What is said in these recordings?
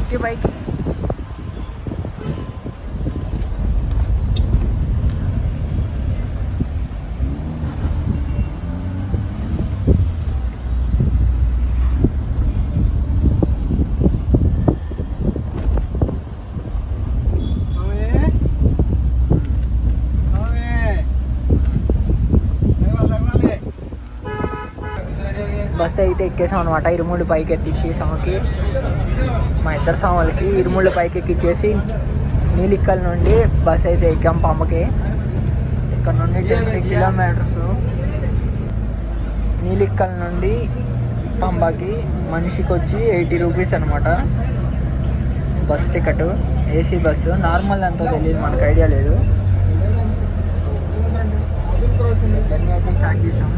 ఎక్కి పైకి బస్ అయితే ఎక్కేసాం అనమాట ఇరుముళ్ళు పైకి సాముకి మా ఇద్దరు సాములకి ఇరుముళ్ళు పైకి ఎక్కిచ్చేసి నీలిక్కల నుండి బస్ అయితే ఎక్కాం పంపకి ఇక్కడ నుండి ట్వంటీ కిలోమీటర్స్ నీలిక్కల నుండి పంపకి మనిషికి వచ్చి ఎయిటీ రూపీస్ అనమాట bus ticket AC bus. Normal అంతా తెలియదు మనకు ఐడియా లేదు. జర్నీ అయితే స్టార్ట్ చేసాం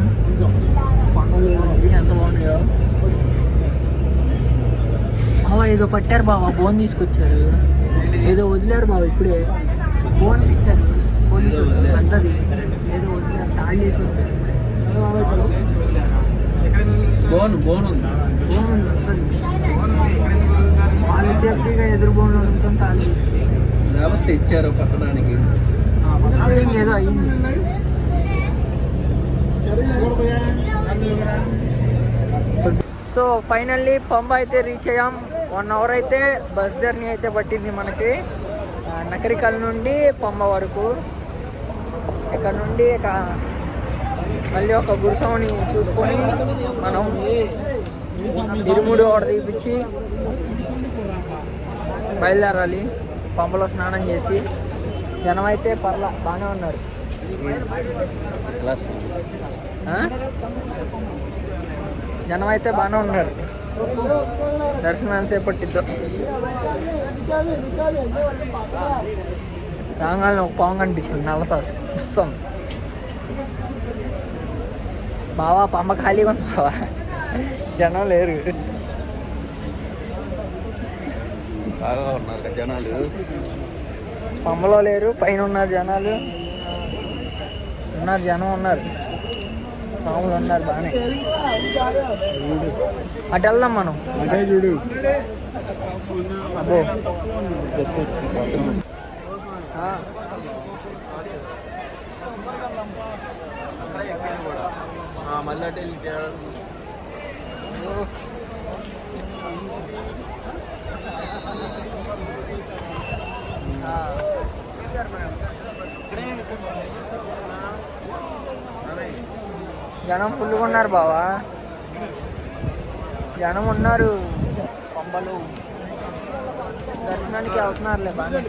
పండుగ ఉంది ఎంత బాగున్నాయో. బావా ఏదో పట్టారు బావా బోన్ తీసుకొచ్చారు. ఏదో వదిలేరు బావ ఇప్పుడే. బోన్ ఇచ్చారు. పోలీసు పెద్దది ఏదో వదిలేరు తాళి చేసి ఇప్పుడే. బోన్ బోన్ ఉంది. బోన్ ఉంది పెద్దది. వాళ్ళు సేఫ్టీగా ఎదురు బోన్లో నుంచి తాళి లేకపోతే ఇచ్చారు పట్టడానికి ఏదో అయ్యింది. సో ఫైనల్లీ పంబ అయితే రీచ్ అయ్యాం. వన్ అవర్ అయితే బస్ జర్నీ అయితే పట్టింది మనకి. నకరికల్ నుండి పంబ వరకు. ఇక్కడ నుండి ఇక మళ్ళీ ఒక గురుసంని చూసుకొని మనం తిరుముడు ఒకటి తీపిచ్చి బయలుదేరాలి. పంపలో స్నానం చేసి జనం అయితే పర్లా బాగానే ఉన్నారు. జనం అయితే బాగానే ఉన్నారు. దర్శనం ఎంతసేపు పట్టిద్దో రాగానే ఒక పాము కనిపించింది నల్లతాసు ఇస్తాం బావా పంప ఖాళీగా ఉంది బావా. జనం లేరు. బాగా ఉన్నారు జనాలు. పంపలో లేరు పైన ఉన్నారు జనాలు. ఉన్నారు జనం ఉన్నారు. పాములు ఉన్నారు బాగానే. అటు వెళ్దాం మనం. అంటే చూడు. అబ్బో. ఆ, మళ్ళీ అటే. జనం ఫుల్గా ఉన్నారు బావా. జనం ఉన్నారు. పంబలు దర్శనానికి అవుతున్నారులే బాగా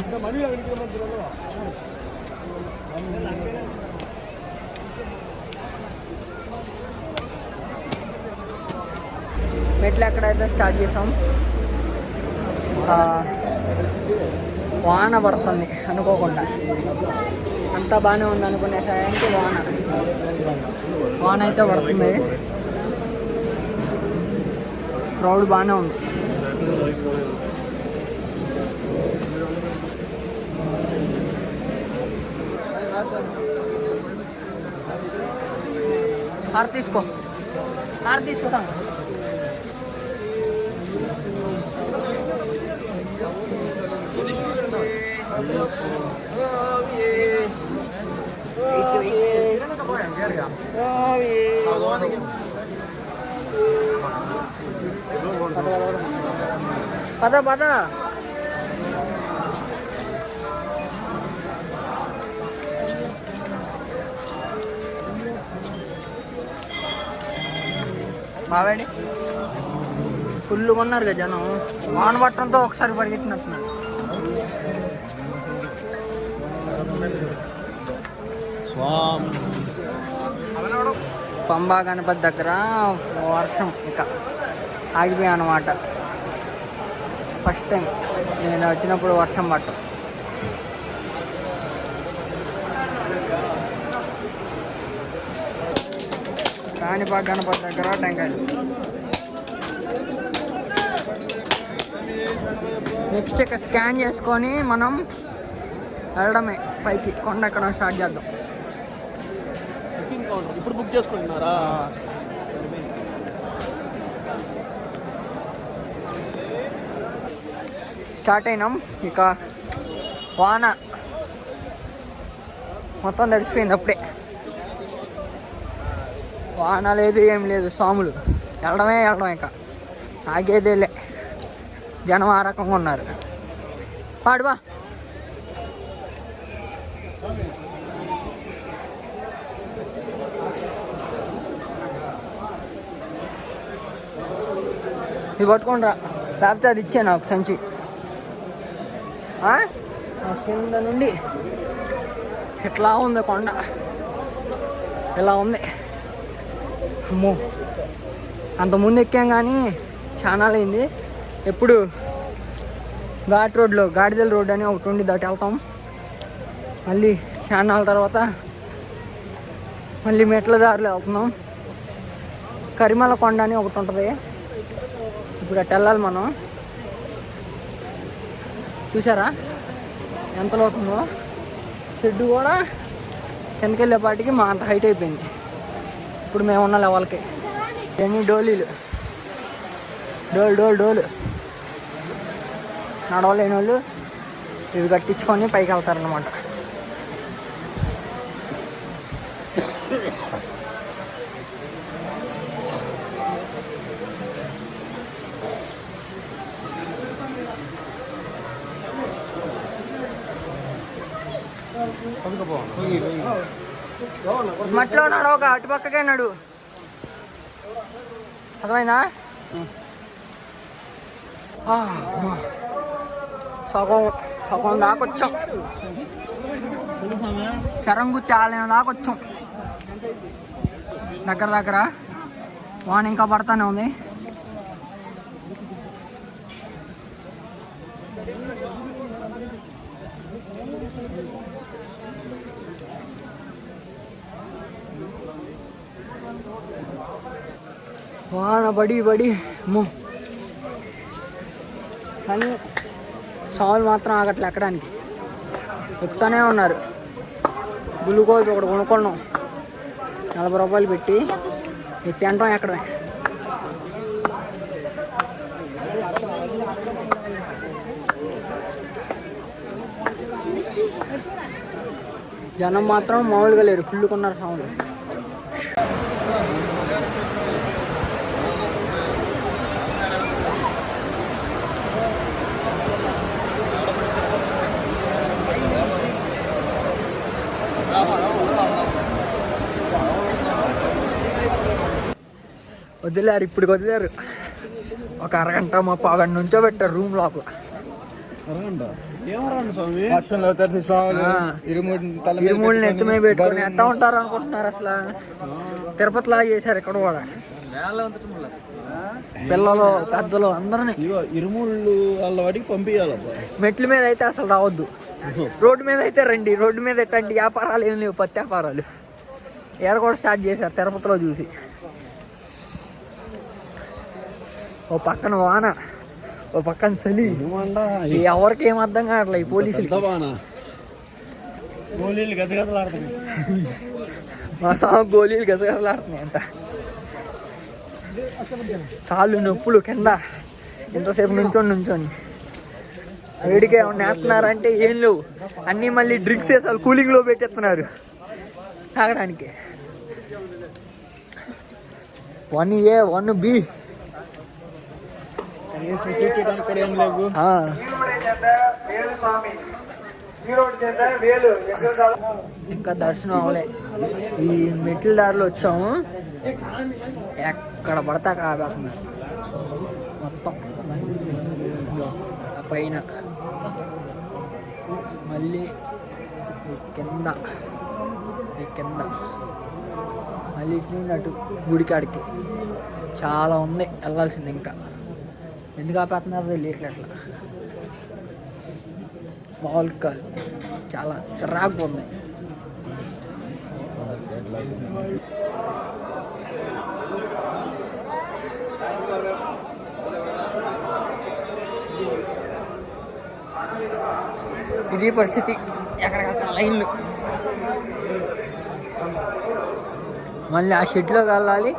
మెట్లు ఎక్కడైతే స్టార్ట్ చేసాం? వాన పడుతుంది అనుకోకుండా. అంతా బాగానే ఉంది అనుకునే టైంకి వాన. వాన అయితే పడుతుంది. క్రౌడ్ బాగానే ఉంది. కార్ తీసుకో. కార్ తీసుకుంటాం పద పద. బావేడి ఫుల్ కొన్నారు కదా జనం. వాన పట్టడంతో ఒకసారి పరిగెట్టినట్టున్నారు పంబా గణపతి దగ్గర వర్షం ఇక ఆగిపోయా అనమాట ఫస్ట్ టైం నేను వచ్చినప్పుడు వర్షం పట్టం కాణిపా గణపతి దగ్గర టెంకాయలు. నెక్స్ట్ ఇక స్కాన్ చేసుకొని మనం వెళ్ళడమే. పైకి కొండ ఎక్కడం స్టార్ట్ చేద్దాం. ఇప్పుడు బుక్ చేసుకుంటున్నారా? స్టార్ట్ అయినాం. ఇక వాన మొత్తం నడిచిపోయింది అప్పుడే. వాన లేదు ఏం లేదు. స్వాములు. వెళ్ళడమే వెళ్ళడం ఇక. ఆగేదేలే. జనం ఆ రకంగా ఉన్నారు. పాడువా ఇది పట్టుకోండి రా. లేకపోతే అది ఇచ్చే నాకు సంచి. కింద నుండి ఇట్లా ఉంది కొండ? ఇలా ఉంది? అమ్మో. అంత ముందు ఎక్కాం కానీ చాలా అయింది ఎప్పుడు ఘాట్ రోడ్లో గాడిదల రోడ్ అని ఒకటి ఉండి దాటి వెళ్తాం. మళ్ళీ చాన్నాళ్ళ తర్వాత మళ్ళీ మెట్ల దారిలో వెళ్తున్నాం. కరిమల కొండ అని ఒకటి ఉంటుంది. ఇప్పుడు అట్ట వెళ్ళాలి మనం. చూసారా ఎంత లోతుందో? షెడ్ కూడా కిందకి మా అంత హైట్ అయిపోయింది. ఇప్పుడు మేము ఉన్న లెవెల్కి. ఎన్ని డోలీలు? డోల్ డోల్ డోలు. నడవలేని వాళ్ళు ఇవి కట్టించుకొని పైకి వెళ్తారనమాట మట్లో నడవక అటు పక్కకే నడు. అర్థమైందా? సగం సగం దాకా వచ్చాం శరంగుత్తి ఆలయం దాకొచ్చాం. దగ్గర దగ్గర. వాన ఇంకా పడతానే ఉంది. వాన బడి బడి. అమ్మో కానీ సావులు మాత్రం ఆగట్లే ఎక్కడానికి. ఎక్కుతూనే ఉన్నారు. గ్లూకోజ్ ఒకటి కొనుక్కున్నాం. నలభై రూపాయలు పెట్టి ఎత్తి తినడం ఎక్కడమే. జనం మాత్రం మామూలుగా లేరు. ఫుల్ కొన్నారు సాములు వదిలేరు ఇప్పుడు వదిలేరు. ఒక అరగంట మా పాగంట నుంచో పెట్టారు రూమ్ లోపల. ఏమరండి స్వామి? వర్షంలో తడిసి స్వాములు ఆ. ఇరుముడి తల మీద తిరుమూలని ఎత్తుమే పెట్టుకొని ఎట్లా ఉంటారు అనుకుంటున్నారు అసలు? తిరుపతిలా చేశారు ఇక్కడ కూడా. పిల్లలు పెద్దలు అందరినీ. ఇరుముళ్ళు వాళ్ళ వాడికి పంపించాలబ్బా మెట్ల మీద అయితే అసలు రావద్దు. రోడ్డు మీద అయితే రండి రోడ్డు మీద ఎట్టండి వ్యాపారాలు ఏం లేవు పత్తి వ్యాపారాలు ఏడ కూడా స్టార్ట్ చేశారు తిరుపతిలో చూసి. ఓ పక్కన వాన. ఓ పక్కన చలి. ఎవరికి ఏం అర్థం కావట్లే ఈ పోలీసులు గోళీలు గజగజలాడుతున్నాయి. మా సాగు గోళీలు గజగజలాడుతున్నాయి అంట. కాళ్ళు నొప్పులు కింద. ఎంతసేపు నుంచొని నుంచొని. వేడిగా ఏమన్నా వేస్తున్నారంటే ఏం లేవు. అన్నీ మళ్ళీ డ్రింక్స్ వేసారు కూలింగ్లో పెట్టేస్తున్నారు. తాగడానికి. వన్ ఏ వన్ బి కనీసం కూర్చోడానికి కూడా ఏం లేవు ఇంకా దర్శనం అవ్వలే. ఈ మెట్ల దారిలో వచ్చాము. ఎక్కడ పడతా కాబేస్తున్నారు మొత్తం. పైన. మళ్ళీ కింద. ఈ కింద. మళ్ళీ ఇటు గుడికాడికి. చాలా ఉంది. వెళ్ళాల్సింది ఇంకా. ఎందుకు ఆపేస్తున్నారు తెలియట్లే అట్లా మామూలు కాదు చాలా చిరాకు ఉంది. ఇది పరిస్థితి. ఎక్కడికక్కడ లైన్లు. మళ్ళీ ఆ షెడ్లోకి వెళ్ళాలి.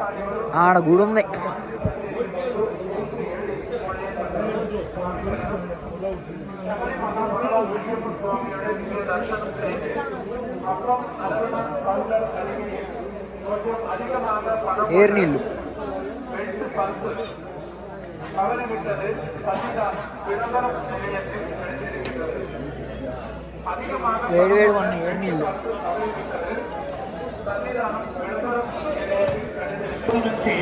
ఆడ గుడి ఉంది ఏరు నీళ్ళు. వేడి వేడి ఉన్నాయి ఏరు నీళ్ళు. నుంచి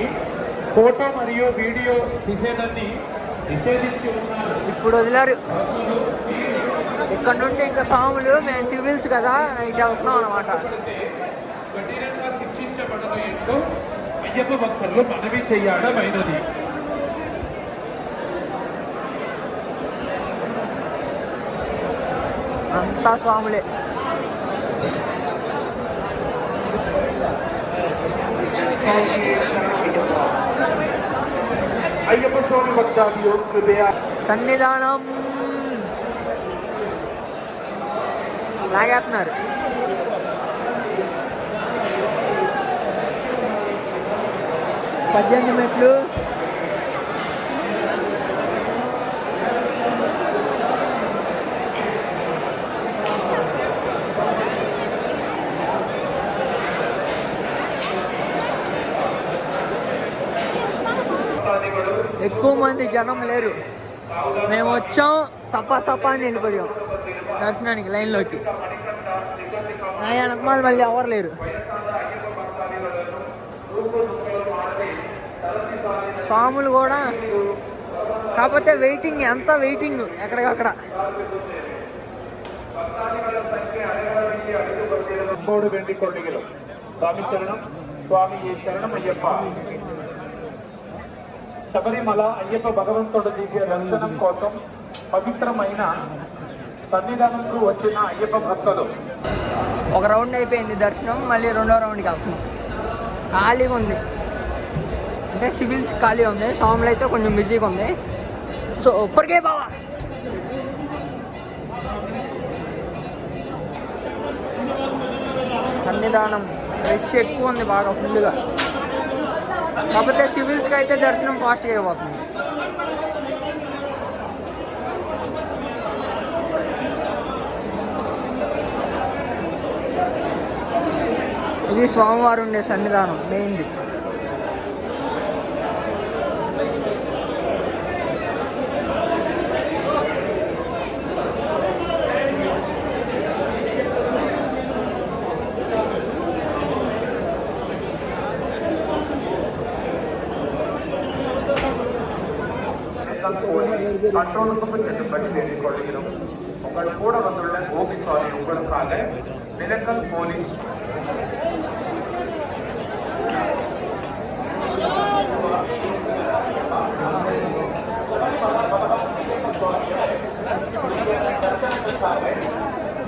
ఫోటో మరియు వీడియో తీసేదాన్ని నిషేధించి ఉన్నారు. ఇప్పుడు వదిలారు. ఇక్కడ నుండి ఇంకా స్వాములు మేము సివిల్స్ కదా నైట్ వెళ్తున్నాం అనమాట ఎంతో అయ్యప్ప భక్తులు మనవి చెయ్యడమైనది అంతా స్వాములే. అయ్యప్ప స్వామి భక్తాదియో కృపయా. సన్నిధానం. లాగేస్తున్నారు. పద్దెనిమిది మెట్లు. ఎక్కువ మంది జనం లేరు. మేము వచ్చాం సపా సపా అని వెళ్ళిపోయాం దర్శనానికి లైన్లోకి. నా వెనకమాల మళ్ళీ ఎవరు లేరు. స్వాములు కూడా. కాకపోతే వెయిటింగ్ ఎంత వెయిటింగ్ ఎక్కడికక్కడ. శబరిమల అయ్యప్ప భగవంతుడు దివ్య దర్శనం కోసం పవిత్రమైన సన్నిధానంకు వచ్చిన అయ్యప్ప భక్తులు. ఒక రౌండ్ అయిపోయింది దర్శనం మళ్ళీ రెండో రౌండ్కి వెళ్తున్నాం. ఖాళీగా ఉంది. అంటే సివిల్స్ ఖాళీ ఉంది స్వాములు అయితే కొంచెం బిజీగా ఉంది సో ఇప్పటికే బావా. సన్నిధానం రష్ ఎక్కువ ఉంది బాగా ఫుల్గా. కాకపోతే సివిల్స్కి అయితే దర్శనం ఫాస్ట్గా అయిపోతుంది. ఇది సోమవారం ఉండే సన్నిధానం మెయిన్ది. என்றால் தோழி கற்றோனுக்கும் சென்று பற்றி வேண்டிக் உங்கள் கூட வந்துள்ள கோபி சாரி உங்களுக்காக மிலக்கல் போலீஸ்.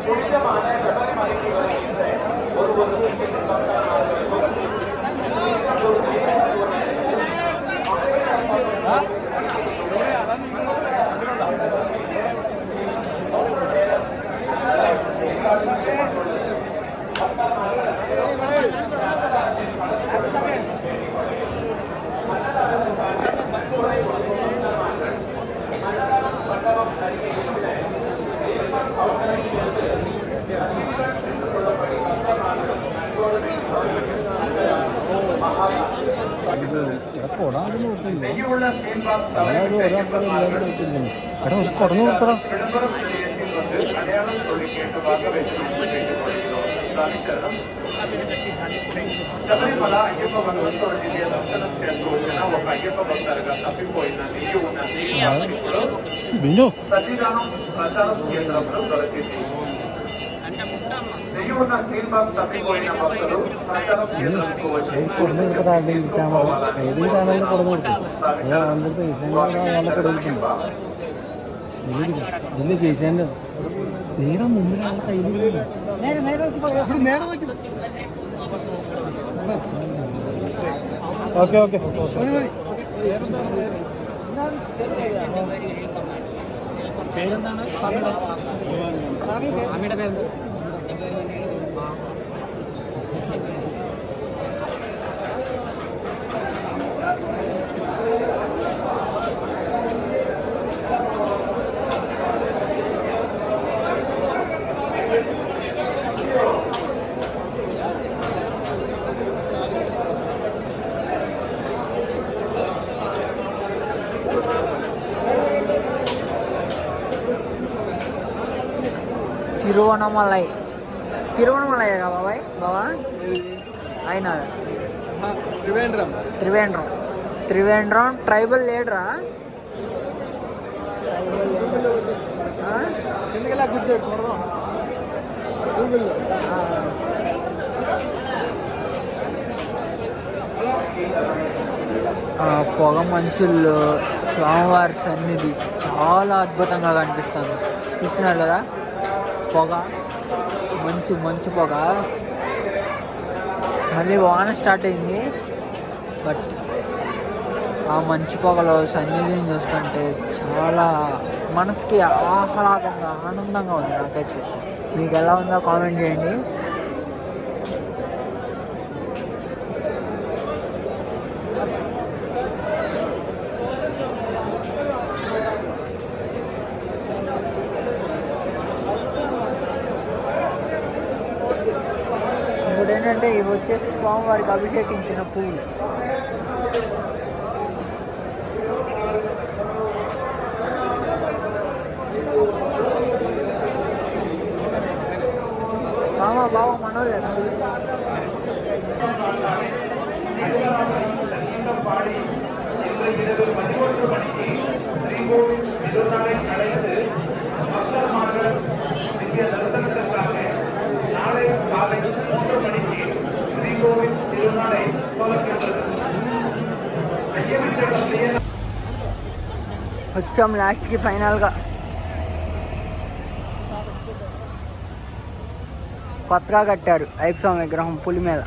புனிதமான சபரிமலைக்கு എടാ കുറഞ്ഞു കൊടുത്തടാ ಶಬರಿಮಲ ಅಯ್ಯಪ್ಪ ಭಗವಂತರು ಜಿಲ್ಲೆಯ ದರ್ಶನ ಕ್ಷೇತ್ರವು ಜನ ಒಬ್ಬ ಅಯ್ಯಪ್ಪ ಭಕ್ತರ್ಗ ತಪ್ಪಿಪೋಯಿನ ನೆಗೆಯುವುನ ಸತೀರಾಮ ಪ್ರಚಾರ ಕೇಂದ್ರ ಬಳಸಿದ್ದೀವಿ ఉన్న స్టీల్ బాక్స్ తప్పిపోయిన భక్తులు ప్రచారం కేంద్రంకు వచ్చి కొడను കൊടുത്തടാ కెమెరా ఏది ఛానల్ కొడను കൊടുത്തു అందరితో వాళ్ళ కొడుకుతుంది ഇതില് കേശാൻ്റെ നേരെ മുമ്പിൽ ആളെ കയ്യിൽ ഓക്കെ ഓക്കെ പേരെന്താണ് സ്വാമിയുടെ പേര് తిరువణమలై కదా బాబాయ్? బాబా అయినా. త్రివేంద్రం. త్రివేంద్రం. త్రివేంద్రం ట్రైబల్ లీడరా? కూర్చోకూడదు పొగ మంచుల్లో స్వామివారి సన్నిధి చాలా అద్భుతంగా కనిపిస్తుంది. చూస్తున్నారు కదా? పొగ మంచు మంచు పొగ. మళ్ళీ వాన స్టార్ట్ అయింది. బట్ ఆ మంచు పొగలో సన్నిధిని చూస్తుంటే చాలా మనసుకి ఆహ్లాదంగా ఆనందంగా ఉంది నాకైతే. మీకు ఎలా ఉందో కామెంట్ చేయండి. ఇంకోటి ఏంటంటే ఇవి వచ్చేసి స్వామివారికి అభిషేకించిన పువ్వులు अच्छा हम लास्ट के फाइनल का। కొత్తగా కట్టారు. ఐప్ స్వామి విగ్రహం పులి మీద.